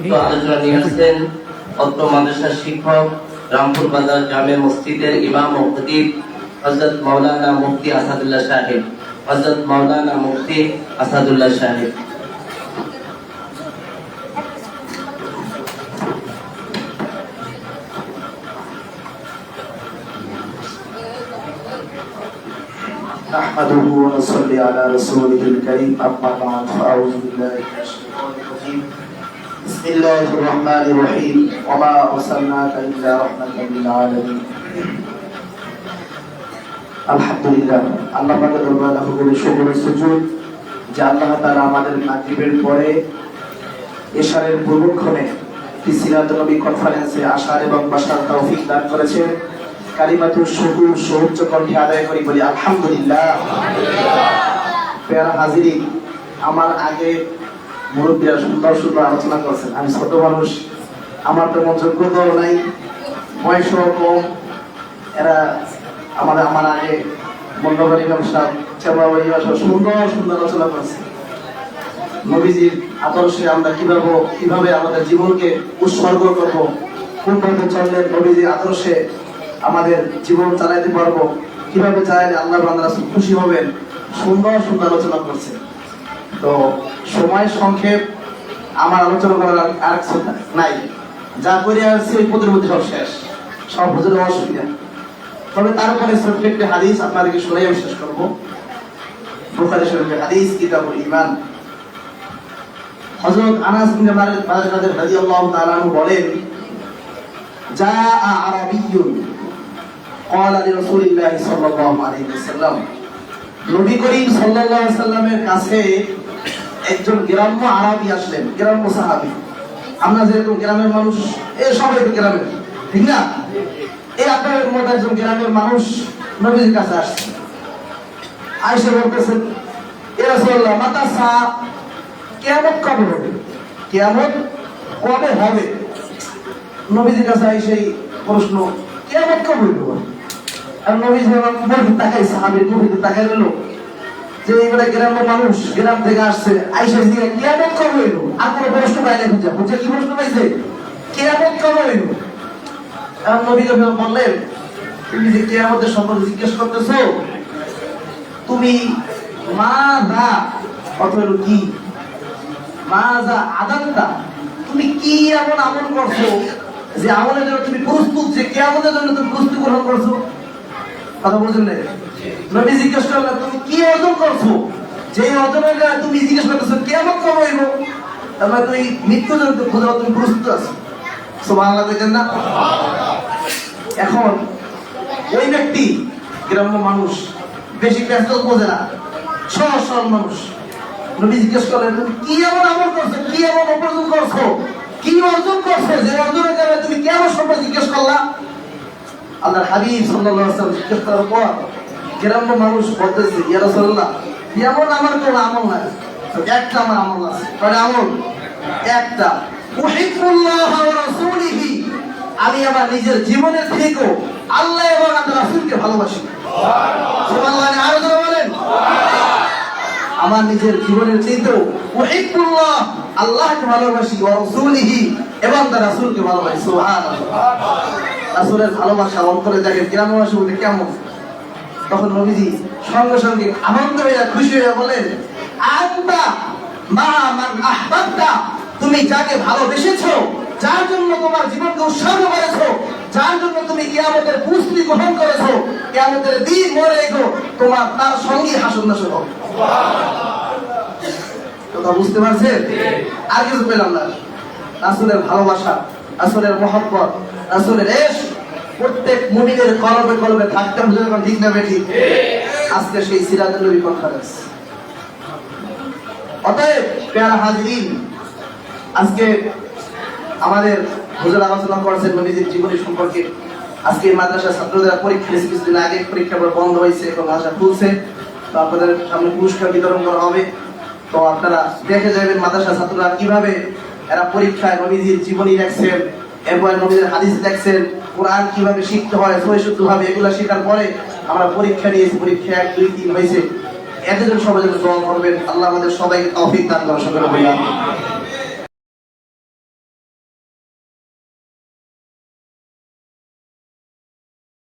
সংক্ষিপ্ত আলোচনা নিয়ে আসছেন অত্র মাদ্রাসার শিক্ষক রামপুর বাজার জামে মসজিদের ইমাম ও খতিব হজরত মাওলানা মুফতি আসাদুল্লাহ সাহেব হজরত মাওলানা মুফতি আসাদুল্লাহ সাহেব نحمده ونصلي على رسوله الكريم أما بعد فأعوذ بالله من الشيطان الرجيم بسم الله الرحمن الرحيم وما أرسلناك إلا رحمة للعالمين আলহামদুলিল্লাহ আল্লাহ পাকের দরবারে লাখো কোটি শুকর ও সুজুদ যে আল্লাহ তাআলা আমাদের মাগরিবের পরে এশারের পূর্বক্ষণে সিরাত নবী কনফারেন্সে আসার এবং বাসার তৌফিক দান করেছেন কালিমাতুর শুকুর সৌচ্চ কণ্ঠে আদায় করি বলি আলহামদুলিল্লাহ পেয়ারা হাজিরি আমার আগে মুরব্বীরা সুন্দর সুন্দর আলোচনা করছেন। আমি ছোট মানুষ, আমার যোগ্যতাও নাই, বয়সও কম। এরা আমাদের আমার আগে সুন্দর সুন্দর আলোচনা করছে। নবীজির আদর্শে আমরা কীভাবে কীভাবে আমাদের জীবনকে উৎসর্গ করব, কোন পথে চললে নবীজির আদর্শে আমাদের জীবন চালাইতে পারব, কীভাবে চাইলে আল্লাহ রাসূল খুশি হবেন, সুন্দর সুন্দর আলোচনা করছে। তো সময় সংক্ষেপ আমার আলোচনা করার আর- আর কিছু নাই যা করে আসছি ওই পদের মধ্যে সব শেষ সব বুঝতে অসুবিধা তবে তারপরে ছোট্ট একটি হাদিস আপনাদেরকে শোনাই আমি শেষ করবো বুখারী শরীফের হাদিস কিতাবুল ঈমান হযরত আনাস বিন মালিক রাদিয়াল্লাহু তাআলা আনহু বলেন জাআ আরাবিয়্যুন قال لرسول الله صلى الله عليه وسلم নবী করিম সাল্লাল্লাহু আলাইহি সাল্লামের কাছে একজন গ্রাম্য আরবি আসলেন, গ্রাম্য সাহাবী। আমরা যেরকম গ্রামের মানুষ, এ সবাই তো গ্রামের, ঠিক না? এই আপনাদের মতো একজন গ্রামের মানুষ নবীর কাছে আসছে। আয়েশা বলতেছেন, এ রাসূলুল্লাহ মাতা সা কিয়ামত কবে হবে? কিয়ামত কবে হবে? নবীজির কাছে এই প্রশ্ন কিয়ামত কবে হবে? আর নবীজি মুখে তাকাই সাহাবীর মুখে তাকাই রইল। যে এবারে গ্রামের মানুষ গ্রাম থেকে আসছে, আইসা দিয়ে কিয়ামত কবে হইল? আর কোনো প্রশ্ন পাইলে বুঝা কি প্রশ্ন পাইছে? কেমন কবে হইল? আর নবী যখন বললেন, তুমি যে কিয়ামতের সম্পর্কে জিজ্ঞেস তুমি মা দা অথবা কি? মাজা আদান্তা, তুমি কি এমন আমল করছ যে আমলের জন্য তুমি প্রস্তুত, যে কেমনের জন্য তুমি প্রস্তুতি গ্রহণ করছ? কথা বলছেন না? নবী জিজ্ঞেস করলেন, তুমি কি অর্জন করছ? যে অর্জনের জন্য তুমি জিজ্ঞেস করতেছো, কেমন কবে হইব তার মানে তুমি মৃত্যু জন্য খোঁজা তুমি প্রস্তুত আছো। সুবহানাল্লাহ দেখেন না? এখন ওই ব্যক্তি, গ্রাম্য মানুষ, বেশি ব্যস্ত বোঝে না সহজ সরল মানুষ। নবী জিজ্ঞেস করলেন, তুমি কি এমন আমল করছ? কি এমন অর্জন করছ? কি অর্জন করছ? যে অর্জনের কারণে তুমি কেমন সম্পর্কে জিজ্ঞেস করলা? আল্লাহ হাবিব সাল্লাল্লাহু জিজ্ঞেস করার পর গ্রাম্য মানুষ বলতেছে এমন আমার কোনো আমল নাই। একটা আমার আমল আছে। আমল? একটা। উহিব্বুল্লাহ ওয়া রাসূলিহি। আমি আমার নিজের জীবনের থেকেও আল্লাহ এবং আল্লাহ রাসূলকে ভালোবাসি। সুবহানাল্লাহ, আরও জোরে বলেন। আমার নিজের জীবনের চেয়েতেও উহিব্বুল্লাহ আল্লাহকে ভালোবাসি ওয়া রাসূলিহি এবং তার রাসূলকে ভালোবাসি। সুবহানাল্লাহ। রাসূলের ভালোবাসা অন্তরে দেখেন, গ্রামবাসী কেমন? তখন নবীজি সঙ্গে সঙ্গে আনন্দ হইয়া খুশি হইয়া বলেন আন্তা মা মান তুমি যাকে ভালোবেসেছো, যার জন্য তোমার জীবনকে উৎসর্গ করেছ, যার জন্য তুমি কিয়ামতের পুষ্টি গ্রহণ করেছ, কিয়ামতের দিন মরে গো, তোমার তার সঙ্গী হাসন নাসন হবে। কথা বুঝতে পারছেন? আর কিছু পেলাম না। রাসূলের ভালোবাসা, রাসূলের মহব্বত, রাসূলের এশ প্রত্যেক মুমিনের কলবে কলবে থাকতে হবে যখন ঠিক না ঠিক? আজকে সেই সিরাতুল নবী কনফারেন্স অতএব, পেয়ারা হাজিরিন, আজকে আমাদের হুজুর আলোচনা করেছেন নবীজির জীবনী সম্পর্কে। আজকে মাদ্রাসা ছাত্রদের পরীক্ষা কিছুদিন আগে পরীক্ষা বন্ধ হয়েছে এবং মাদ্রাসা খুলছে। তো আপনাদের সামনে পুরস্কার বিতরণ করা হবে। তো আপনারা দেখে যাবেন মাদ্রাসা ছাত্ররা কীভাবে এরা পরীক্ষায় নবীজির জীবনী দেখছেন এরপরে নবীদের হাদিস দেখছেন, কোরআন কীভাবে শিখতে হয় সহিশুদ্ধ ভাবে এগুলো শেখার পরে আমরা পরীক্ষা নিয়েছি, পরীক্ষা এক, দুই, তিন হয়েছে। এতজন সবাই দোয়া করবেন, আল্লাহ আমাদের সবাইকে তৌফিক দান করা সকলে বললাম